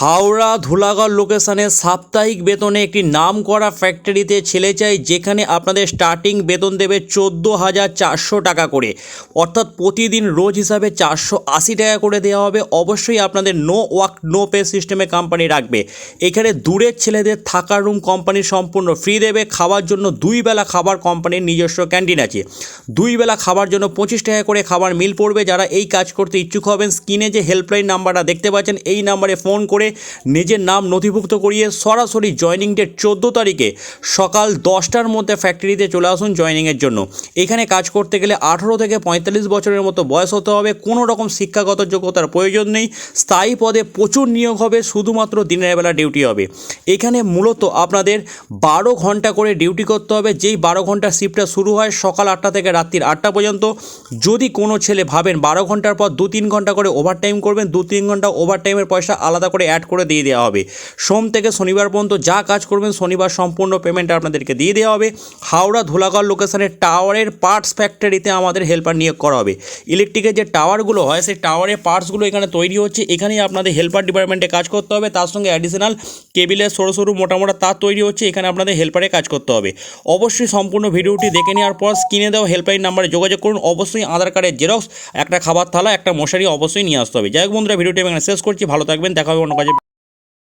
হাওড়া ধুলাগড় লোকেশনে সাপ্তাহিক বেতনে একটি নাম করা ফ্যাক্টরিতে ছেলে চাই, যেখানে আপনাদের স্টার্টিং বেতন দেবে চোদ্দ হাজার চারশো টাকা করে। অর্থাৎ প্রতিদিন রোজ হিসাবে চারশো আশি টাকা করে দেওয়া হবে। অবশ্যই আপনাদের নো ওয়ার্ক নো পে সিস্টেমে কোম্পানি রাখবে। এখানে দূরের ছেলেদের থাকার রুম কোম্পানি সম্পূর্ণ ফ্রি দেবে। খাওয়ার জন্য দুই বেলা খাবার কোম্পানির নিজস্ব ক্যান্টিন আছে। দুই বেলা খাবার জন্য পঁচিশ টাকা করে খাবার মিল পড়বে। যারা এই কাজ করতে ইচ্ছুক হবেন, স্ক্রিনে যে হেল্পলাইন নাম্বারটা দেখতে পাচ্ছেন, এই নাম্বারে ফোন করে নিজের নাম নথিভুক্ত করিয়ে সরাসরি জয়নিং ডেট চোদ্দ তারিখে সকাল দশটার মধ্যে ফ্যাক্টরিতে চলে আসুন জয়নিংয়ের জন্য। এখানে কাজ করতে গেলে আঠেরো থেকে পঁয়তাল্লিশ বছরের মতো বয়স হতে হবে, কোনো রকম শিক্ষাগত যোগ্যতার প্রয়োজন নেই, স্থায়ী পদে প্রচুর নিয়োগ হবে, শুধুমাত্র দিনের বেলা ডিউটি হবে। এখানে মূলত আপনাদের বারো ঘণ্টা করে ডিউটি করতে হবে, যেই বারো ঘণ্টা শিফটটা শুরু হয় সকাল আটটা থেকে রাত্রির আটটা পর্যন্ত। যদি কোনো ছেলে ভাবেন বারো ঘণ্টার পর দু তিন ঘণ্টা করে ওভারটাইম করবেন দু তিন ঘণ্টা ওভারটাইমের পয়সা আলাদা করে অ্যাড করে দিয়ে দেওয়া হবে। সোম থেকে শনিবার পর্যন্ত যা কাজ করবেন, শনিবার সম্পূর্ণ পেমেন্ট আপনাদেরকে দিয়ে দেওয়া হবে। হাওড়া ধুলাগড় লোকেশনের টাওয়ারের পার্টস ফ্যাক্টরিতে আমাদের হেল্পার নিয়োগ করা হবে। ইলেকট্রিকের যে টাওয়ারগুলো হয়, সেই টাওয়ারের পার্টসগুলো এখানে তৈরি হচ্ছে। এখানেই আপনাদের হেল্পার ডিপার্টমেন্টে কাজ করতে হবে। তার সঙ্গে অ্যাডিশনাল কেবিলের সরু সরু মোটা মোটা তার তৈরি হচ্ছে। এখানে আপনাদের হেল্পারে কাজ করতে হবে। অবশ্যই সম্পূর্ণ ভিডিওটি দেখে নেওয়ার পর স্ক্রিনে দেওয়া হেল্পলাইন নাম্বারে যোগাযোগ করুন। অবশ্যই আধার কার্ডের জেরক্স একটা খাবার থালা, একটা মশারি অবশ্যই নিয়ে আসতে হবে। যাই হোক বন্ধুরা, ভিডিওটি আমি এখানে শেষ করছি। ভালো থাকবেন, দেখা হবে অন্য